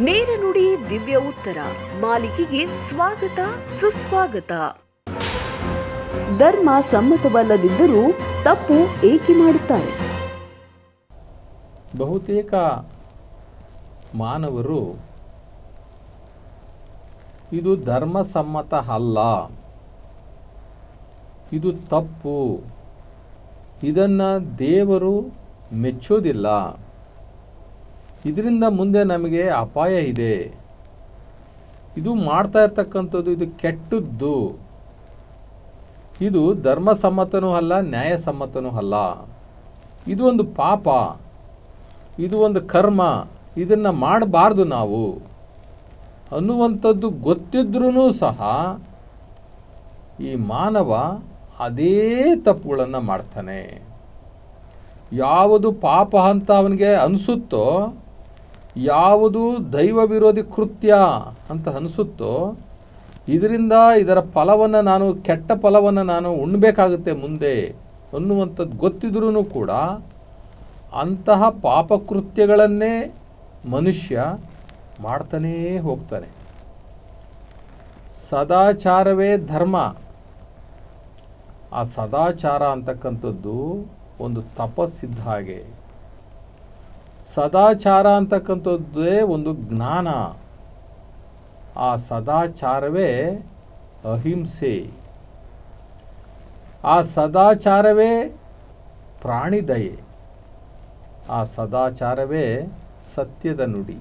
ನೇರ ನುಡಿ ದಿವ್ಯ ಉತ್ತರ. ಮಾಲಿಕೆಗೆ ಸ್ವಾಗತ, ಸುಸ್ವಾಗತ. ಧರ್ಮ ಸಮ್ಮತವಲ್ಲದಿದ್ದರೂ ತಪ್ಪು ಏಕೆ ಮಾಡುತ್ತಾರೆ? ಬಹುತೇಕ ಮಾನವರು ಇದು ಧರ್ಮಸಮ್ಮತ ಅಲ್ಲ. ಇದು ತಪ್ಪು. ಇದನ್ನು ದೇವರು ಮೆಚ್ಚೋದಿಲ್ಲ. ಇದರಿಂದ ಮುಂದೆ ನಮಗೆ ಅಪಾಯ ಇದೆ. ಇದು ಮಾಡ್ತಾ ಇರ್ತಕ್ಕಂಥದ್ದು, ಇದು ಕೆಟ್ಟದ್ದು. ಇದು ಧರ್ಮಸಮ್ಮತನೂ ಅಲ್ಲ, ನ್ಯಾಯಸಮ್ಮತನೂ ಅಲ್ಲ. ಇದು ಒಂದು ಪಾಪ. ಇದು ಒಂದು ಕರ್ಮ. ಇದನ್ನು ಮಾಡಬಾರ್ದು ನಾವು. ಅನ್ನುವಂಥದ್ದು ಗೊತ್ತಿದ್ರೂ ಸಹ ಈ ಮಾನವ ಅದೇ ತಪ್ಪುಗಳನ್ನು ಮಾಡ್ತಾನೆ. ಯಾವುದು ಪಾಪ ಅಂತ ಅವನಿಗೆ ಅನಿಸುತ್ತೋ ಯಾವುದು ದೈವ ವಿರೋಧಿ ಕೃತ್ಯ ಅಂತ ಅನಿಸುತ್ತೋ, ಇದರಿಂದ ಇದರ ಫಲವನ್ನು ನಾನು, ಕೆಟ್ಟ ಫಲವನ್ನು ನಾನು ಉಣ್ಬೇಕಾಗುತ್ತೆ ಮುಂದೆ ಅನ್ನುವಂಥದ್ದು ಗೊತ್ತಿದ್ರೂ ಕೂಡ ಅಂತಹ ಪಾಪಕೃತ್ಯಗಳನ್ನೇ ಮನುಷ್ಯ ಮಾಡ್ತಾನೇ ಹೋಗ್ತಾನೆ. ಸದಾಚಾರವೇ ಧರ್ಮ. ಆ ಸದಾಚಾರ ಅಂತಕ್ಕಂಥದ್ದು ಒಂದು ತಪಸ್ಸಿದ್ದ ಹಾಗೆ. ಸದಾಚಾರ ಅಂತಕ್ಕಂಥದ್ದೇ ಒಂದು ಜ್ಞಾನ. ಆ ಸದಾಚಾರವೇ ಅಹಿಂಸೆ. ಆ ಸದಾಚಾರವೇ ಪ್ರಾಣಿದಯೆ. ಆ ಸದಾಚಾರವೇ ಸತ್ಯದ ನುಡಿ.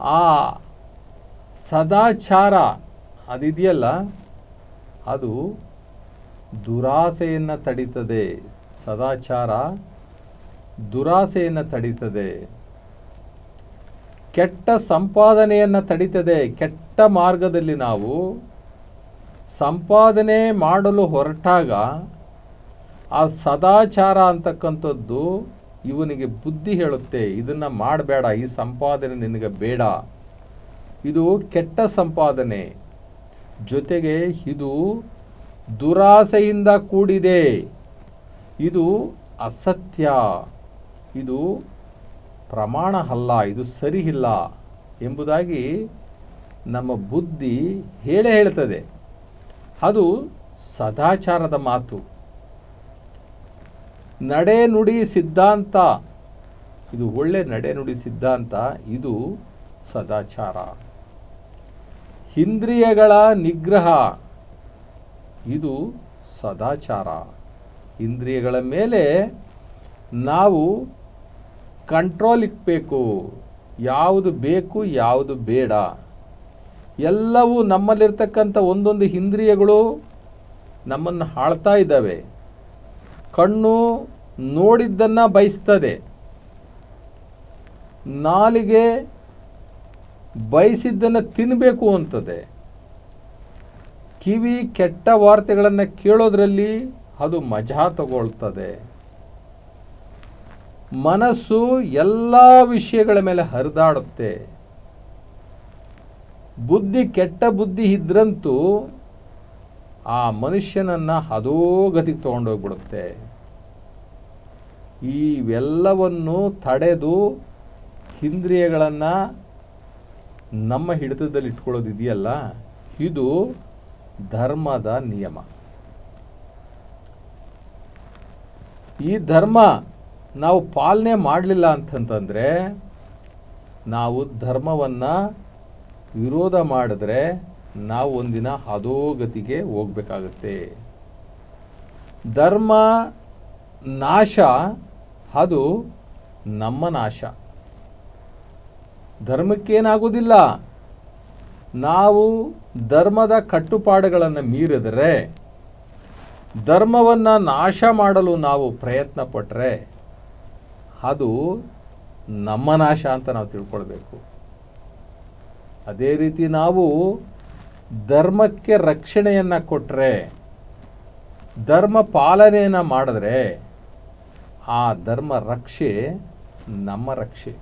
ಆ ಸದಾಚಾರ ಅದಿದೆಯಲ್ಲ, ಅದು ದುರಾಸೆಯನ್ನು ತಡೀತದೆ. ಸದಾಚಾರ ದುರಾಸೆಯನ್ನು ತಡೀತದೆ. ಕೆಟ್ಟ ಸಂಪಾದನೆಯನ್ನು ತಡೀತದೆ. ಕೆಟ್ಟ ಮಾರ್ಗದಲ್ಲಿ ನಾವು ಸಂಪಾದನೆ ಮಾಡಲು ಹೊರಟಾಗ ಆ ಸದಾಚಾರ ಅಂತಕ್ಕಂಥದ್ದು ಇವನಿಗೆ ಬುದ್ಧಿ ಹೇಳುತ್ತೆ. ಇದನ್ನು ಮಾಡಬೇಡ. ಈ ಸಂಪಾದನೆ ನಿನಗೆ ಬೇಡ. ಇದು ಕೆಟ್ಟ ಸಂಪಾದನೆ. ಜೊತೆಗೆ ಇದು ದುರಾಸೆಯಿಂದ ಕೂಡಿದೆ. ಇದು ಅಸತ್ಯ. ಇದು ಪ್ರಮಾಣ ಅಲ್ಲ, ಇದು ಸರಿ ಇಲ್ಲ ಎಂಬುದಾಗಿ ನಮ್ಮ ಬುದ್ಧಿ ಹೇಳೇ ಹೇಳ್ತದೆ. ಅದು ಸದಾಚಾರದ ಮಾತು. ನಡೆ ನುಡಿ ಸಿದ್ಧಾಂತ. ಇದು ಒಳ್ಳೆ ನಡೆ ನುಡಿ ಸಿದ್ಧಾಂತ, ಇದು ಸದಾಚಾರ. ಇಂದ್ರಿಯಗಳ ನಿಗ್ರಹ. ಇದು ಸದಾಚಾರ. ಇಂದ್ರಿಯಗಳ ಮೇಲೆ ನಾವು ಕಂಟ್ರೋಲ್ ಇಕ್ಕಬೇಕು ಯಾವುದು ಬೇಕು, ಯಾವುದು ಬೇಡ. ಎಲ್ಲವೂ ನಮ್ಮಲ್ಲಿರ್ತಕ್ಕಂಥ ಒಂದೊಂದು ಇಂದ್ರಿಯಗಳು ನಮ್ಮನ್ನು ಆಳ್ತಾ ಇದ್ದಾವೆ. ಕಣ್ಣು ನೋಡಿದ್ದನ್ನು ಬಯಸ್ತದೆ. ನಾಲಿಗೆ ಬಯಸಿದ್ದನ್ನು ತಿನ್ನಬೇಕು ಅಂತದೆ. ಕಿವಿ ಕೆಟ್ಟ ವಾರ್ತೆಗಳನ್ನು ಕೇಳೋದ್ರಲ್ಲಿ ಅದು ಮಜಾ ತಗೊಳ್ತದೆ. ಮನಸ್ಸು ಎಲ್ಲ ವಿಷಯಗಳ ಮೇಲೆ ಹರಿದಾಡುತ್ತೆ. ಬುದ್ಧಿ ಕೆಟ್ಟ ಬುದ್ಧಿ ಇದ್ರಂತೂ ಆ ಮನುಷ್ಯನನ್ನು ಅಧೋಗತಿಗೆ ತೊಗೊಂಡೋಗ್ಬಿಡುತ್ತೆ. ಇವೆಲ್ಲವನ್ನು ತಡೆದು ಇಂದ್ರಿಯಗಳನ್ನು ನಮ್ಮ ಹಿಡಿತದಲ್ಲಿ ಇಟ್ಕೊಳ್ಳೋದು ಇದೆಯಲ್ಲ ಇದು ಧರ್ಮದ ನಿಯಮ. ಈ ಧರ್ಮ ನಾವು ಪಾಲನೆ ಮಾಡಲಿಲ್ಲ ಅಂತಂತಂದರೆ ನಾವು ಧರ್ಮವನ್ನು ವಿರೋಧ ಮಾಡಿದ್ರೆ ನಾವು ಒಂದಿನ ಅಧೋಗತಿಗೆ ಹೋಗಬೇಕಾಗತ್ತೆ. ಧರ್ಮ ನಾಶ, ಅದು ನಮ್ಮ ನಾಶ. ಧರ್ಮಕ್ಕೇನಾಗೋದಿಲ್ಲ. ನಾವು ಧರ್ಮದ ಕಟ್ಟುಪಾಡುಗಳನ್ನು ಮೀರಿದರೆ, ಧರ್ಮವನ್ನು ನಾಶ ಮಾಡಲು ನಾವು ಪ್ರಯತ್ನ ಪಟ್ಟರೆ ಅದು ನಮ್ಮ ನಾಶ ಅಂತ ನಾವು ತಿಳ್ಕೊಳ್ಬೇಕು. ಅದೇ ರೀತಿ ನಾವು ಧರ್ಮಕ್ಕೆ ರಕ್ಷಣೆಯನ್ನು ಕೊಟ್ಟರೆ ಧರ್ಮ ಪಾಲನೆಯನ್ನು ಮಾಡಿದ್ರೆ ಆ ಧರ್ಮ ರಕ್ಷೆ ನಮ್ಮ ರಕ್ಷೆ.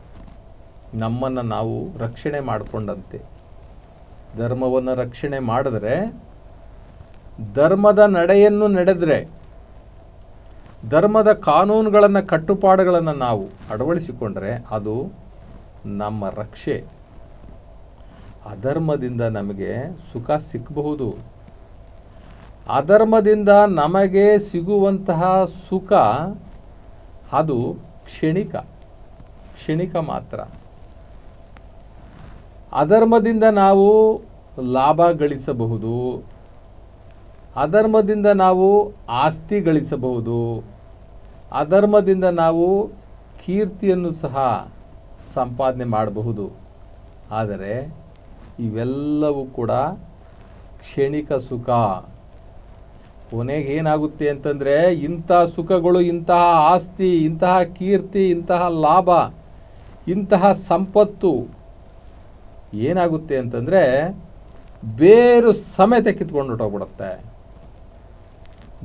ನಮ್ಮನ್ನು ನಾವು ರಕ್ಷಣೆ ಮಾಡಿಕೊಂಡಂತೆ. ಧರ್ಮವನ್ನು ರಕ್ಷಣೆ ಮಾಡಿದ್ರೆ, ಧರ್ಮದ ನಡೆಯನ್ನು ನಡೆದರೆ ಧರ್ಮದ ಕಾನೂನುಗಳನ್ನು, ಕಟ್ಟುಪಾಡುಗಳನ್ನು ನಾವು ಅಳವಡಿಸಿಕೊಂಡ್ರೆ ಅದು ನಮ್ಮ ರಕ್ಷೆ. ಅಧರ್ಮದಿಂದ ನಮಗೆ ಸುಖ ಸಿಕ್ಕಬಹುದು ಅಧರ್ಮದಿಂದ ನಮಗೆ ಸಿಗುವಂತಹ ಸುಖ ಅದು ಕ್ಷಣಿಕ ಕ್ಷಣಿಕ ಮಾತ್ರ. ಅಧರ್ಮದಿಂದ ನಾವು ಲಾಭ ಗಳಿಸಬಹುದು ಅಧರ್ಮದಿಂದ ನಾವು ಆಸ್ತಿ ಗಳಿಸಬಹುದು. ಅಧರ್ಮದಿಂದ ನಾವು ಕೀರ್ತಿಯನ್ನು ಸಹ ಸಂಪಾದನೆ ಮಾಡಬಹುದು. ಆದರೆ ಇವೆಲ್ಲವೂ ಕೂಡ ಕ್ಷಣಿಕ ಸುಖ. ಕೊನೆಗೆ ಏನಾಗುತ್ತೆ ಅಂತಂದರೆ ಇಂಥ ಸುಖಗಳು, ಇಂತಹ ಆಸ್ತಿ, ಇಂತಹ ಕೀರ್ತಿ, ಇಂತಹ ಲಾಭ, ಇಂತಹ ಸಂಪತ್ತು ಏನಾಗುತ್ತೆ ಅಂತಂದರೆ ಬೇರು ಸಮೇತ ಕಿತ್ಕೊಂಡು ಹೊಟ್ಟೋಗ್ಬಿಡುತ್ತೆ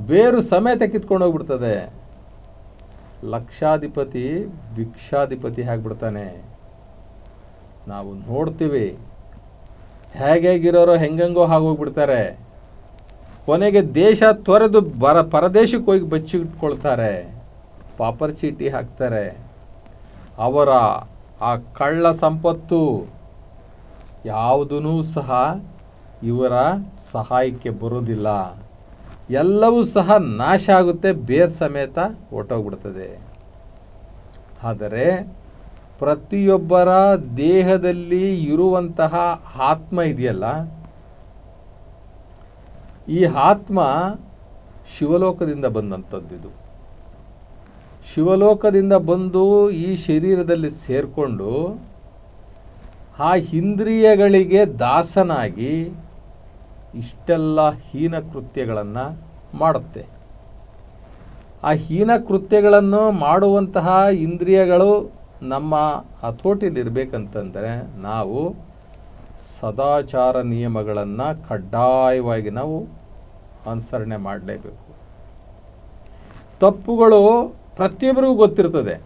ಬೇರು ಸಮೇತ ಕಿತ್ಕೊಂಡು ಹೋಗ್ಬಿಡ್ತದೆ. ಲಕ್ಷಾಧಿಪತಿ, ಭಿಕ್ಷಾಧಿಪತಿ ಆಗ್ಬಿಡ್ತಾನೆ. ನಾವು ನೋಡ್ತೀವಿ. ಹೇಗೇಗಿರೋರು ಹೆಂಗಂಗೋ ಆಗೋಗ್ಬಿಡ್ತಾರೆ. ಕೊನೆಗೆ ದೇಶ ತೊರೆದು ಬರ ಪರದೇಶಕ್ಕೆ ಹೋಗಿ ಬಚ್ಚಿಟ್ಕೊಳ್ತಾರೆ. ಪಾಪರ್ ಚೀಟಿ ಹಾಕ್ತಾರೆ. ಅವರ ಆ ಕಳ್ಳ ಸಂಪತ್ತು ಯಾವುದೂ ಸಹ ಇವರ ಸಹಾಯಕ್ಕೆ ಬರೋದಿಲ್ಲ ಎಲ್ಲವೂ ಸಹ ನಾಶ ಆಗುತ್ತೆ, ಬೇರ್ ಸಮೇತ ಹೊಟ್ಟೋಗ್ಬಿಡ್ತದೆ ಆದರೆ ಪ್ರತಿಯೊಬ್ಬರ ದೇಹದಲ್ಲಿ ಇರುವಂತಹ ಆತ್ಮ ಇದೆಯಲ್ಲ, ಈ ಆತ್ಮ ಶಿವಲೋಕದಿಂದ ಬಂದಂಥದ್ದಿದು ಶಿವಲೋಕದಿಂದ ಬಂದು ಈ ಶರೀರದಲ್ಲಿ ಸೇರಿಕೊಂಡು ಆ ಇಂದ್ರಿಯಗಳಿಗೆ ದಾಸನಾಗಿ ಇಷ್ಟೆಲ್ಲ ಹೀನ ಕೃತ್ಯಗಳನ್ನು ಮಾಡುತ್ತೆ. ಆ ಹೀನ ಕೃತ್ಯಗಳನ್ನು ಮಾಡುವಂತಹ ಇಂದ್ರಿಯಗಳು ನಮ್ಮ ಹತೋಟಿಯಲ್ಲಿರಬೇಕಂತಂದರೆ ನಾವು ಸದಾಚಾರ ನಿಯಮಗಳನ್ನು ಕಡ್ಡಾಯವಾಗಿ ನಾವು ಅನುಸರಣೆ ಮಾಡಲೇಬೇಕು. ತಪ್ಪುಗಳು ಪ್ರತಿಯೊಬ್ಬರಿಗೂ ಗೊತ್ತಿರ್ತದೆ.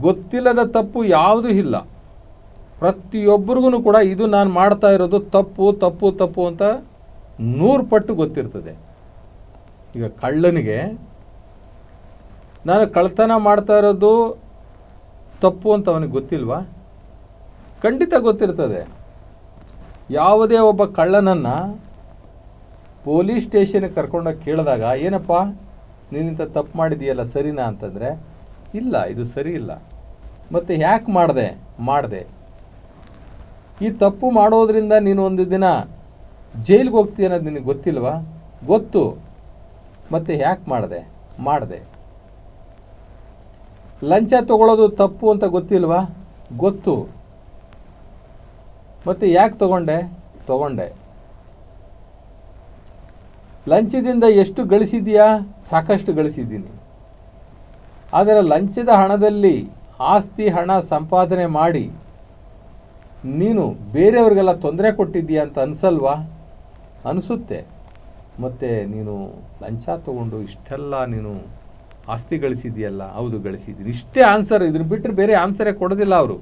ಗೊತ್ತಿಲ್ಲದ ತಪ್ಪು ಯಾವುದೂ ಇಲ್ಲ. ಪ್ರತಿಯೊಬ್ಬರಿಗೂ ಕೂಡ ಇದು ನಾನು ಮಾಡ್ತಾ ಇರೋದು ತಪ್ಪು ತಪ್ಪು ತಪ್ಪು ಅಂತ ನೂರು ಪಟ್ಟು ಗೊತ್ತಿರ್ತದೆ. ಈಗ ಕಳ್ಳನಿಗೆ ನಾನು ಕಳ್ತನ ಮಾಡ್ತಾ ಇರೋದು ತಪ್ಪು ಅಂತ ಅವನಿಗೆ ಗೊತ್ತಿಲ್ವಾ? ಖಂಡಿತ ಗೊತ್ತಿರ್ತದೆ. ಯಾವುದೇ ಒಬ್ಬ ಕಳ್ಳನನ್ನು ಪೊಲೀಸ್ ಸ್ಟೇಷನ್ಗೆ ಕರ್ಕೊಂಡೋಗಿ ಕೇಳಿದಾಗ, ಏನಪ್ಪ, ನೀನಿಂತ ತಪ್ಪು ಮಾಡಿದೆಯಲ್ಲ ಸರಿನಾ? ಅಂತಂದರೆ, ಇಲ್ಲ, ಇದು ಸರಿ ಇಲ್ಲ. ಮತ್ತು ಯಾಕೆ ಮಾಡಿದೆ ಮಾಡಿದೆ? ಈ ತಪ್ಪು ಮಾಡೋದ್ರಿಂದ ನೀನು ಒಂದು ದಿನ ಜೈಲಿಗೆ ಹೋಗ್ತೀಯ ಅನ್ನೋದು ನಿನಗೆ ಗೊತ್ತಿಲ್ವಾ? ಗೊತ್ತು. ಮತ್ತೆ ಯಾಕೆ ಮಾಡಿದೆ? ಮಾಡಿದೆ. ಲಂಚ ತಗೊಳ್ಳೋದು ತಪ್ಪು ಅಂತ ಗೊತ್ತಿಲ್ವಾ? ಗೊತ್ತು. ಮತ್ತೆ ಯಾಕೆ ತಗೊಂಡೆ? ತಗೊಂಡೆ. ಲಂಚದಿಂದ ಎಷ್ಟು ಗಳಿಸಿದೀಯಾ ಸಾಕಷ್ಟು ಗಳಿಸಿದ್ದೀನಿ. ಆದರೆ ಲಂಚದ ಹಣದಲ್ಲಿ ಆಸ್ತಿ, ಹಣ ಸಂಪಾದನೆ ಮಾಡಿ ನೀನು ಬೇರೆಯವ್ರಿಗೆಲ್ಲ ತೊಂದರೆ ಕೊಟ್ಟಿದ್ದೀಯ ಅಂತ ಅನಿಸಲ್ವಾ? ಅನಿಸುತ್ತೆ. ಮತ್ತು ನೀನು ಲಂಚ ತಗೊಂಡು ಇಷ್ಟೆಲ್ಲ ನೀನು ಆಸ್ತಿ ಗಳಿಸಿದೆಯಲ್ಲ ಹೌದು ಗಳಿಸಿದ್ದೀನಿ ಇಷ್ಟೇ ಆನ್ಸರ್ ಇದನ್ನು ಬಿಟ್ಟರೆ ಬೇರೆ ಆನ್ಸರೇ ಕೊಡೋದಿಲ್ಲ ಅವರು.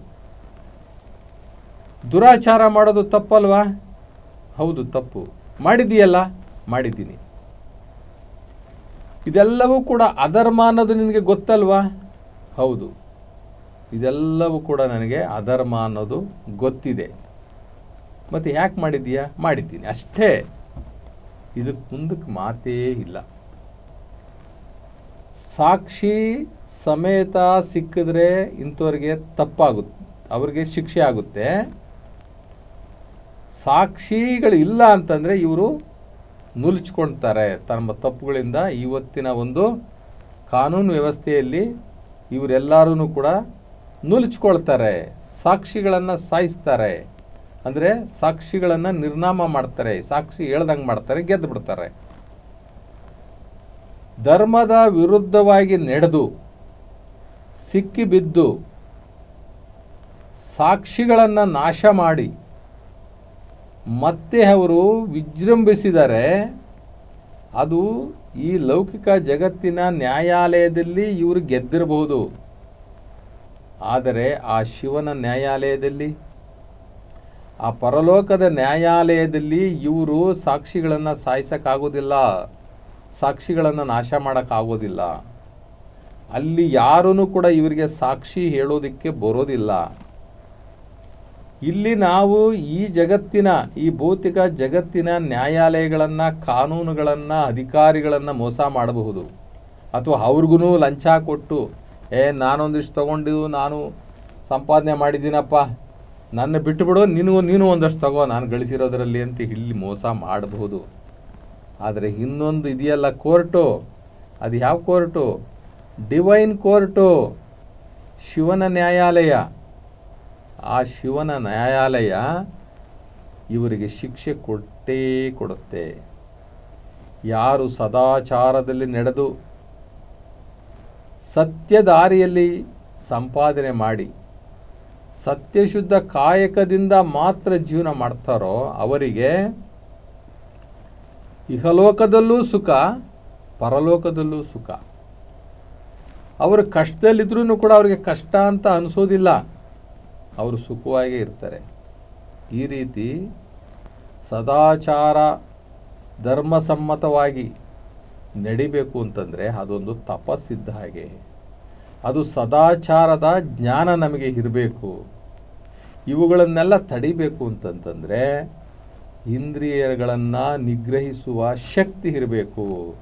ದುರಾಚಾರ ಮಾಡೋದು ತಪ್ಪಲ್ವಾ? ಹೌದು, ತಪ್ಪು. ಮಾಡಿದೀಯಲ್ಲ ಮಾಡಿದ್ದೀನಿ. ಇದೆಲ್ಲವೂ ಕೂಡ ಅಧರ್ಮ ಅನ್ನೋದು ನಿನಗೆ ಗೊತ್ತಲ್ವಾ? ಹೌದು. ಇದೆಲ್ಲವೂ ಕೂಡ ನನಗೆ ಅಧರ್ಮ ಅನ್ನೋದು ಗೊತ್ತಿದೆ. ಮತ್ತು ಯಾಕೆ ಮಾಡಿದ್ದೀಯಾ? ಮಾಡಿದ್ದೀನಿ. ಅಷ್ಟೇ. ಇದಕ್ಕೆ ಮುಂದಕ್ಕೆ ಮಾತೇ ಇಲ್ಲ. ಸಾಕ್ಷಿ ಸಮೇತ ಸಿಕ್ಕಿದ್ರೆ ಇಂಥವ್ರಿಗೆ ತಪ್ಪಾಗುತ್ತೆ. ಅವ್ರಿಗೆ ಶಿಕ್ಷೆ ಆಗುತ್ತೆ. ಸಾಕ್ಷಿಗಳು ಇಲ್ಲ ಅಂತಂದರೆ ಇವರು ನುಲ್ಚ್ಕೊಳ್ತಾರೆ ತಮ್ಮ ತಪ್ಪುಗಳಿಂದ ಇವತ್ತಿನ ಒಂದು ಕಾನೂನು ವ್ಯವಸ್ಥೆಯಲ್ಲಿ ಇವರೆಲ್ಲರೂ ಕೂಡ ನುಲ್ಚ್ಕೊಳ್ತಾರೆ, ಸಾಕ್ಷಿಗಳನ್ನು ಸಾಯಿಸ್ತಾರೆ. ಅಂದರೆ ಸಾಕ್ಷಿಗಳನ್ನು ನಿರ್ನಾಮ ಮಾಡ್ತಾರೆ, ಸಾಕ್ಷಿ ಹೇಳ್ದಂಗೆ ಮಾಡ್ತಾರೆ ಗೆದ್ದು ಬಿಡ್ತಾರೆ ಧರ್ಮದ ವಿರುದ್ಧವಾಗಿ ನಡೆದು, ಸಿಕ್ಕಿಬಿದ್ದು, ಸಾಕ್ಷಿಗಳನ್ನು ನಾಶ ಮಾಡಿ, ಮತ್ತೆ ಅವರು ವಿಜೃಂಭಿಸಿದರೆ, ಅದು ಈ ಲೌಕಿಕ ಜಗತ್ತಿನ ನ್ಯಾಯಾಲಯದಲ್ಲಿ ಇವರು ಗೆದ್ದಿರಬಹುದು ಆದರೆ ಆ ಶಿವನ ನ್ಯಾಯಾಲಯದಲ್ಲಿ, ಆ ಪರಲೋಕದ ನ್ಯಾಯಾಲಯದಲ್ಲಿ ಇವರು ಸಾಕ್ಷಿಗಳನ್ನು ಸಾಯಿಸೋಕ್ಕಾಗೋದಿಲ್ಲ, ಸಾಕ್ಷಿಗಳನ್ನು ನಾಶ ಮಾಡೋಕ್ಕಾಗೋದಿಲ್ಲ. ಅಲ್ಲಿ ಯಾರೂ ಕೂಡ ಇವರಿಗೆ ಸಾಕ್ಷಿ ಹೇಳೋದಕ್ಕೆ ಬರೋದಿಲ್ಲ. ಇಲ್ಲಿ ನಾವು ಈ ಜಗತ್ತಿನ, ಈ ಭೌತಿಕ ಜಗತ್ತಿನ ನ್ಯಾಯಾಲಯಗಳನ್ನು, ಕಾನೂನುಗಳನ್ನು, ಅಧಿಕಾರಿಗಳನ್ನು ಮೋಸ ಮಾಡಬಹುದು. ಅಥವಾ ಅವ್ರಿಗೂ ಲಂಚ ಕೊಟ್ಟು ಏ ನಾನೊಂದಿಷ್ಟು ತೊಗೊಂಡು ನಾನು ಸಂಪಾದನೆ ಮಾಡಿದ್ದೀನಪ್ಪ. ನನ್ನ ಬಿಟ್ಟುಬಿಡು, ನಿನಗೂ ನೀನು ಒಂದಷ್ಟು ತಗೋ, ನಾನು ಗಳಿಸಿರೋದರಲ್ಲಿ ಅಂತ ಇಲ್ಲಿ ಮೋಸ ಮಾಡಬಹುದು ಆದರೆ ಇನ್ನೊಂದು ಇದೆಯಲ್ಲ ಕೋರ್ಟು. ಅದು ಯಾವ ಕೋರ್ಟು? Divine court. ಶಿವನ ನ್ಯಾಯಾಲಯ. ಆ ಶಿವನ ನ್ಯಾಯಾಲಯ ಇವರಿಗೆ ಶಿಕ್ಷೆ ಕೊಟ್ಟೇ ಕೊಡುತ್ತೆ. ಯಾರು ಸದಾಚಾರದಲ್ಲಿ ನಡೆದು ಸತ್ಯದಾರಿಯಲ್ಲಿ ಸಂಪಾದನೆ ಮಾಡಿ, ಸತ್ಯಶುದ್ಧ ಕಾಯಕದಿಂದ ಮಾತ್ರ ಜೀವನ ಮಾಡ್ತಾರೋ ಅವರಿಗೆ ಇಹಲೋಕದಲ್ಲೂ ಸುಖ, ಪರಲೋಕದಲ್ಲೂ ಸುಖ. ಅವರು ಕಷ್ಟದಲ್ಲಿದ್ರೂ ಕೂಡ ಅವರಿಗೆ ಕಷ್ಟ ಅಂತ ಅನಿಸೋದಿಲ್ಲ. ಅವರು ಸುಖವಾಗೇ ಇರ್ತಾರೆ. ಈ ರೀತಿ ಸದಾಚಾರ ಧರ್ಮಸಮ್ಮತವಾಗಿ ನಡಿಬೇಕು ಅಂತಂದರೆ ಅದೊಂದು ತಪಸ್ಸಿದ್ದ ಹಾಗೆ. ಅದು ಸದಾಚಾರದ ಜ್ಞಾನ ನಮಗೆ ಇರಬೇಕು. ಇವುಗಳನ್ನೆಲ್ಲ ತಡಿಬೇಕು ಅಂತಂತಂದರೆ ಇಂದ್ರಿಯಗಳನ್ನು ನಿಗ್ರಹಿಸುವ ಶಕ್ತಿ ಇರಬೇಕು.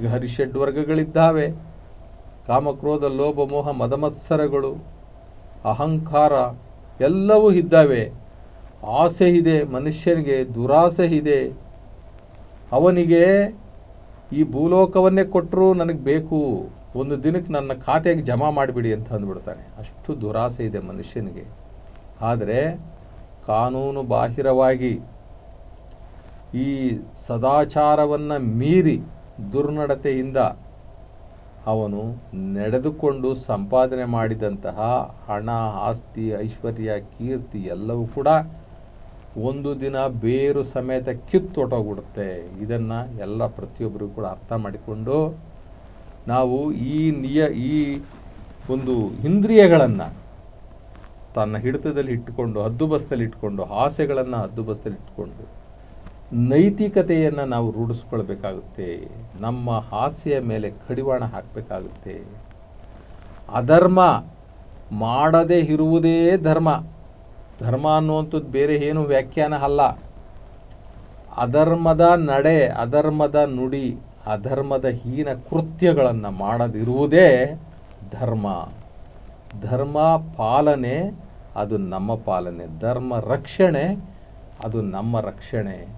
ಈಗ ಹರಿಷಡ್ ವರ್ಗಗಳಿದ್ದಾವೆ. ಕಾಮಕ್ರೋಧ ಲೋಭ, ಮೋಹ, ಮದಮತ್ಸರಗಳು, ಅಹಂಕಾರ ಎಲ್ಲವೂ ಇದ್ದಾವೆ. ಆಸೆ ಇದೆ, ಮನುಷ್ಯನಿಗೆ ದುರಾಸೆ ಇದೆ. ಅವನಿಗೆ ಈ ಭೂಲೋಕವನ್ನೇ ಕೊಟ್ಟರು ನನಗೆ ಬೇಕು. ಒಂದು ದಿನಕ್ಕೆ ನನ್ನ ಖಾತೆಗೆ ಜಮಾ ಮಾಡಿಬಿಡಿ ಅಂತ ಅಂದ್ಬಿಡ್ತಾನೆ ಅಷ್ಟು ದುರಾಸೆ ಇದೆ ಮನುಷ್ಯನಿಗೆ. ಆದರೆ ಕಾನೂನು ಬಾಹಿರವಾಗಿ ಈ ಸದಾಚಾರವನ್ನು ಮೀರಿ ದುರ್ನಡತೆಯಿಂದ ಅವನು ನಡೆದುಕೊಂಡು ಸಂಪಾದನೆ ಮಾಡಿದಂತಹ ಹಣ, ಆಸ್ತಿ, ಐಶ್ವರ್ಯ, ಕೀರ್ತಿ ಎಲ್ಲವೂ ಕೂಡ ಒಂದು ದಿನ ಬೇರು ಸಮೇತ ಕಿತ್ತು ಹೊಟ್ಟೋಗ್ಬಿಡುತ್ತೆ ಇದನ್ನು ಎಲ್ಲ ಪ್ರತಿಯೊಬ್ಬರಿಗೂ ಕೂಡ ಅರ್ಥ ಮಾಡಿಕೊಂಡು ನಾವು ಈ ನಿಯ, ಈ ಒಂದು ಇಂದ್ರಿಯಗಳನ್ನು ತನ್ನ ಹಿಡಿತದಲ್ಲಿ ಇಟ್ಟುಕೊಂಡು ಹದ್ದುಬಸ್ತಲ್ಲಿ ಇಟ್ಕೊಂಡು ಆಸೆಗಳನ್ನು ಹದ್ದುಬಸ್ತಲ್ಲಿ ಇಟ್ಕೊಂಡು ನೈತಿಕತೆಯನ್ನು ನಾವು ರೂಢಿಸ್ಕೊಳ್ಬೇಕಾಗುತ್ತೆ. ನಮ್ಮ ಆಸೆಯ ಮೇಲೆ ಕಡಿವಾಣ ಹಾಕಬೇಕಾಗುತ್ತೆ. ಅಧರ್ಮ ಮಾಡದೇ ಇರುವುದೇ ಧರ್ಮ. ಧರ್ಮ ಅನ್ನುವಂಥದ್ದು ಬೇರೆ ಏನು ವ್ಯಾಖ್ಯಾನ ಅಲ್ಲ. ಅಧರ್ಮದ ನಡೆ, ಅಧರ್ಮದ ನುಡಿ, ಅಧರ್ಮದ ಹೀನ ಕೃತ್ಯಗಳನ್ನು ಮಾಡದಿರುವುದೇ ಧರ್ಮ. ಧರ್ಮ ಪಾಲನೆ, ಅದು ನಮ್ಮ ಪಾಲನೆ. ಧರ್ಮ ರಕ್ಷಣೆ, ಅದು ನಮ್ಮ ರಕ್ಷಣೆ.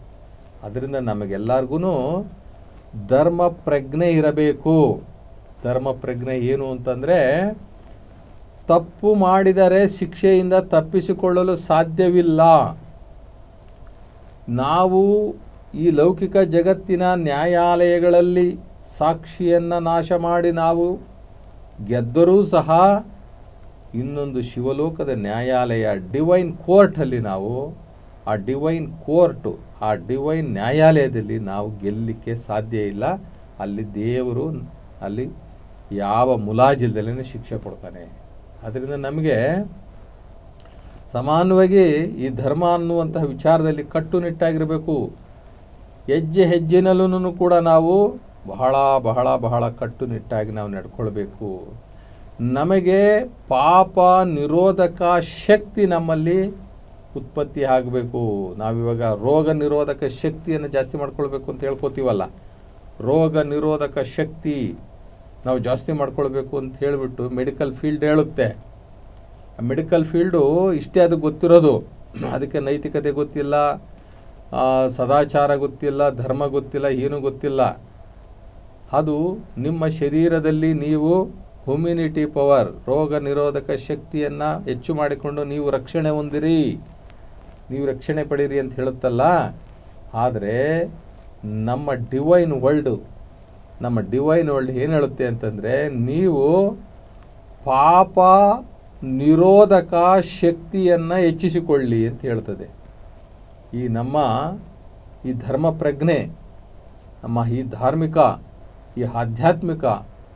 ಅದರಿಂದ ನಮಗೆಲ್ಲರಿಗೂ ಧರ್ಮ ಪ್ರಜ್ಞೆ ಇರಬೇಕು. ಧರ್ಮ ಪ್ರಜ್ಞೆ ಏನು ಅಂತಂದರೆ ತಪ್ಪು ಮಾಡಿದರೆ ಶಿಕ್ಷೆಯಿಂದ ತಪ್ಪಿಸಿಕೊಳ್ಳಲು ಸಾಧ್ಯವಿಲ್ಲ. ನಾವು ಈ ಲೌಕಿಕ ಜಗತ್ತಿನ ನ್ಯಾಯಾಲಯಗಳಲ್ಲಿ ಸಾಕ್ಷಿಯನ್ನು ನಾಶ ಮಾಡಿ ನಾವು ಗೆದ್ದರೂ ಸಹ ಇನ್ನೊಂದು ಶಿವಲೋಕದ ನ್ಯಾಯಾಲಯ, ಡಿವೈನ್ ಕೋರ್ಟಲ್ಲಿ ನಾವು, ಆ ಡಿವೈನ್ ಕೋರ್ಟು, ಆ ಡಿವೈನ್ ನ್ಯಾಯಾಲಯದಲ್ಲಿ ನಾವು ಗೆಲ್ಲಲಿಕ್ಕೆ ಸಾಧ್ಯ ಇಲ್ಲ. ಅಲ್ಲಿ ದೇವರು, ಅಲ್ಲಿ ಯಾವ ಮುಲಾಜಿಲ್ದಲೇ ಶಿಕ್ಷೆ ಕೊಡ್ತಾನೆ. ಅದರಿಂದ ನಮಗೆ ಸಮಾನವಾಗಿ ಈ ಧರ್ಮ ಅನ್ನುವಂತಹ ವಿಚಾರದಲ್ಲಿ ಕಟ್ಟುನಿಟ್ಟಾಗಿರಬೇಕು. ಹೆಜ್ಜೆ ಹೆಜ್ಜೆನಲ್ಲೂ ಕೂಡ ನಾವು ಬಹಳ ಬಹಳ ಬಹಳ ಕಟ್ಟುನಿಟ್ಟಾಗಿ ನಾವು ನಡ್ಕೊಳ್ಬೇಕು. ನಮಗೆ ಪಾಪ ನಿರೋಧಕ ಶಕ್ತಿ ನಮ್ಮಲ್ಲಿ ಉತ್ಪತ್ತಿ ಆಗಬೇಕು. ನಾವಿವಾಗ ರೋಗ ನಿರೋಧಕ ಶಕ್ತಿಯನ್ನು ಜಾಸ್ತಿ ಮಾಡ್ಕೊಳ್ಬೇಕು ಅಂತ ಹೇಳ್ಕೊತೀವಲ್ಲ. ರೋಗ ನಿರೋಧಕ ಶಕ್ತಿ. ನಾವು ಜಾಸ್ತಿ ಮಾಡ್ಕೊಳ್ಬೇಕು ಅಂತ ಹೇಳಿಬಿಟ್ಟು ಮೆಡಿಕಲ್ ಫೀಲ್ಡ್ ಹೇಳುತ್ತೆ. ಮೆಡಿಕಲ್ ಫೀಲ್ಡು ಇಷ್ಟೇ ಅದು ಗೊತ್ತಿರೋದು. ಅದಕ್ಕೆ ನೈತಿಕತೆ ಗೊತ್ತಿಲ್ಲ ಆ, ಸದಾಚಾರ ಗೊತ್ತಿಲ್ಲ ಧರ್ಮ ಗೊತ್ತಿಲ್ಲ ಏನೂ ಗೊತ್ತಿಲ್ಲ. ಅದು ನಿಮ್ಮ ಶರೀರದಲ್ಲಿ ನೀವು ಹ್ಯುಮಿನಿಟಿ ಪವರ್ ರೋಗ ನಿರೋಧಕ ಶಕ್ತಿಯನ್ನು ಹೆಚ್ಚು ಮಾಡಿಕೊಂಡು ನೀವು ರಕ್ಷಣೆ ಹೊಂದಿರಿ. ನೀವು ರಕ್ಷಣೆ ಪಡೀರಿ ಅಂತ ಹೇಳುತ್ತಲ್ಲ. ಆದರೆ ನಮ್ಮ ಡಿವೈನ್ ವರ್ಲ್ಡು ನಮ್ಮ ಡಿವೈನ್ ವರ್ಲ್ಡ್ ಏನು ಹೇಳುತ್ತೆ ಅಂತಂದರೆ, ನೀವು ಪಾಪ ನಿರೋಧಕ ಶಕ್ತಿಯನ್ನು ಹೆಚ್ಚಿಸಿಕೊಳ್ಳಿ ಅಂತ ಹೇಳ್ತದೆ. ಈ ನಮ್ಮ ಈ ಧರ್ಮ ಪ್ರಜ್ಞೆ, ನಮ್ಮ ಈ ಧಾರ್ಮಿಕ, ಈ ಆಧ್ಯಾತ್ಮಿಕ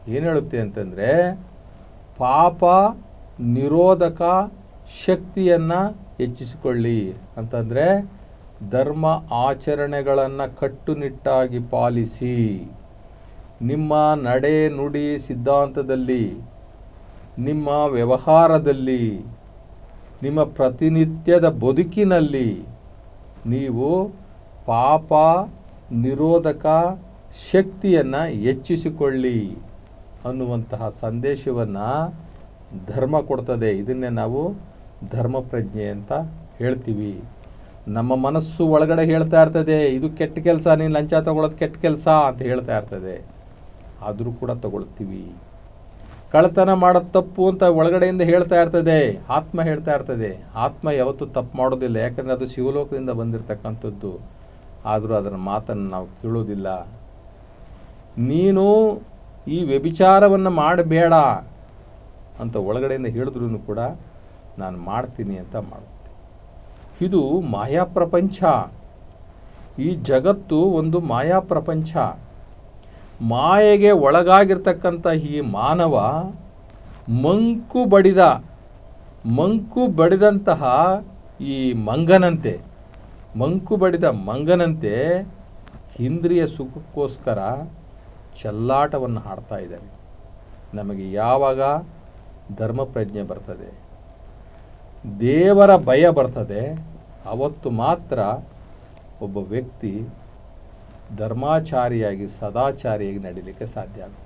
ಏನು ಹೇಳುತ್ತೆ ಅಂತಂದರೆ, ಪಾಪ ನಿರೋಧಕ ಶಕ್ತಿಯನ್ನು ಹೆಚ್ಚಿಸಿಕೊಳ್ಳಿ. ಅಂತಂದರೆ, ಧರ್ಮ ಆಚರಣೆಗಳನ್ನು ಕಟ್ಟುನಿಟ್ಟಾಗಿ ಪಾಲಿಸಿ. ನಿಮ್ಮ ನಡೆ ನುಡಿ ಸಿದ್ಧಾಂತದಲ್ಲಿ, ನಿಮ್ಮ ವ್ಯವಹಾರದಲ್ಲಿ, ನಿಮ್ಮ ಪ್ರತಿನಿತ್ಯದ ಬದುಕಿನಲ್ಲಿ ನೀವು ಪಾಪ ನಿರೋಧಕ ಶಕ್ತಿಯನ್ನು ಹೆಚ್ಚಿಸಿಕೊಳ್ಳಿ ಅನ್ನುವಂತಹ ಸಂದೇಶವನ್ನು ಧರ್ಮ ಕೊಡ್ತದೆ. ಇದನ್ನೇ ನಾವು ಧರ್ಮ ಪ್ರಜ್ಞೆ ಅಂತ ಹೇಳ್ತೀವಿ. ನಮ್ಮ ಮನಸ್ಸು ಒಳಗಡೆ ಹೇಳ್ತಾ ಇರ್ತದೆ, ಇದು ಕೆಟ್ಟ ಕೆಲಸ, ನೀನು ಲಂಚ ತಗೊಳ್ಳೋದು ಕೆಟ್ಟ ಕೆಲಸ ಅಂತ ಹೇಳ್ತಾ ಇರ್ತದೆ. ಆದರೂ ಕೂಡ ತಗೊಳ್ತೀವಿ. ಕಳ್ಳತನ ಮಾಡೋದು ತಪ್ಪು ಅಂತ ಒಳಗಡೆಯಿಂದ ಹೇಳ್ತಾ ಇರ್ತದೆ, ಆತ್ಮ ಹೇಳ್ತಾ ಇರ್ತದೆ. ಆತ್ಮ ಯಾವತ್ತೂ ತಪ್ಪು ಮಾಡೋದಿಲ್ಲ, ಯಾಕಂದರೆ ಅದು ಶಿವಲೋಕದಿಂದ ಬಂದಿರತಕ್ಕಂಥದ್ದು. ಆದರೂ ಅದರ ಮಾತನ್ನು ನಾವು ಕೇಳೋದಿಲ್ಲ. ನೀನು ಈ ವ್ಯಭಿಚಾರವನ್ನು ಮಾಡಬೇಡ ಅಂತ ಒಳಗಡೆಯಿಂದ ಹೇಳಿದ್ರೂ ಕೂಡ ನಾನು ಮಾಡ್ತೀನಿ ಅಂತ ಮಾಡುತ್ತೆ. ಇದು ಮಾಯಾ ಪ್ರಪಂಚ. ಈ ಜಗತ್ತು ಒಂದು ಮಾಯಾ ಪ್ರಪಂಚ. ಮಾಯೆಗೆ ಒಳಗಾಗಿರ್ತಕ್ಕಂಥ ಈ ಮಾನವ ಮಂಕು ಬಡಿದ, ಮಂಕು ಬಡಿದಂತಹ ಈ ಮಂಗನಂತೆ, ಮಂಕು ಬಡಿದ ಮಂಗನಂತೆ ಇಂದ್ರಿಯ ಸುಖಕ್ಕೋಸ್ಕರ ಚೆಲ್ಲಾಟವನ್ನು ಹಾಡ್ತಾ ಇದ್ದಾನೆ ನಮಗೆ ಯಾವಾಗ ಧರ್ಮ ಪ್ರಜ್ಞೆ ಬರ್ತದೆ, ದೇವರ ಭಯ ಬರ್ತದೆ, ಅವತ್ತು ಮಾತ್ರ ಒಬ್ಬ ವ್ಯಕ್ತಿ ಧರ್ಮಾಚಾರಿಯಾಗಿ ಸದಾಚಾರಿಯಾಗಿ ನಡೀಲಿಕ್ಕೆ ಸಾಧ್ಯ ಆಗುತ್ತೆ